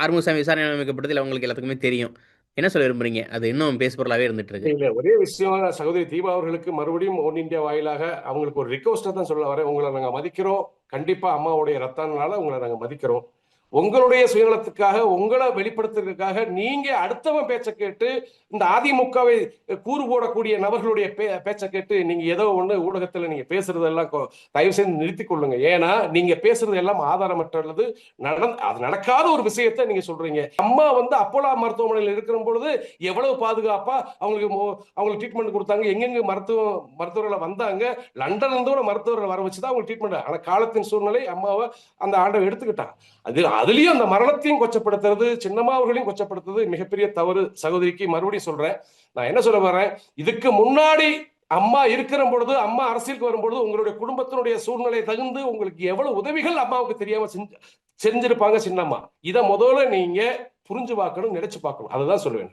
ஆறுமுகசாமி விசாரணை அமைக்கப்பட்டதில் அவங்களுக்கு எல்லாத்துக்குமே தெரியும். என்ன சொல்ல விரும்புறீங்க? அது இன்னும் பேசுபொருளாவே இருந்துட்டு இருக்கு. இல்ல ஒரே விஷயம் சகோதரி தீபா அவர்களுக்கு மறுபடியும் ஒன் இந்தியா வாயிலாக அவங்களுக்கு ஒரு ரிக்வஸ்ட்டை தான் சொல்ல வரேன். உங்களை நாங்க மதிக்கிறோம். கண்டிப்பா அம்மாவுடைய ரத்தனால உங்களை நாங்க மதிக்கிறோம். உங்களுடைய சுயநலத்துக்காக உங்களை வெளிப்படுத்துறதுக்காக நீங்க அடுத்தவன் பேச்சை கேட்டு இந்த அதிமுகவை கூறு போடக்கூடிய நபர்களுடைய பே பேச்சை கேட்டு நீங்க ஏதோ ஒண்ணு ஊடகத்துல நீங்க பேசுறதெல்லாம் தயவு செய்து நிறுத்திக் கொள்ளுங்க. ஏன்னா நீங்க பேசுறது எல்லாம் ஆதாரமற்றது நடந் அது நடக்காத ஒரு விஷயத்த நீங்க சொல்றீங்க. அம்மா வந்து அப்போலா மருத்துவமனையில் இருக்கிற பொழுது எவ்வளவு பாதுகாப்பா அவங்களுக்கு அவங்களுக்கு ட்ரீட்மெண்ட் கொடுத்தாங்க எங்கெங்க மருத்துவ மருத்துவர்களை வந்தாங்க லண்டன்ல இருந்து கூட மருத்துவர்களை வர வச்சு தான் அவங்களுக்கு ட்ரீட்மெண்ட் ஆனா காலத்தின் சூழ்நிலை அம்மாவை அந்த ஆண்டை எடுத்துக்கிட்டான். அது அதுலயும் அந்த மரணத்தையும் கொச்சப்படுத்துறது சின்னம்மா அவர்களையும் கொச்சப்படுத்துறது மிகப்பெரிய தவறு. சகோதரிக்கு மறுபடியும் சொல்றேன். நான் என்ன சொல்ல வரேன்? இதுக்கு முன்னாடி அம்மா இருக்கிற பொழுது அம்மா அரசியலுக்கு வரும்பொழுது உங்களுடைய குடும்பத்தினுடைய சூழ்நிலை தகுந்து உங்களுக்கு எவ்வளவு உதவிகள் அம்மாவுக்கு தெரியாம செஞ்சு செஞ்சிருப்பாங்க சின்னம்மா. இதை முதல்ல நீங்க புரிஞ்சு பார்க்கணும் நினைச்சு பார்க்கணும். அதுதான் சொல்லுவேன்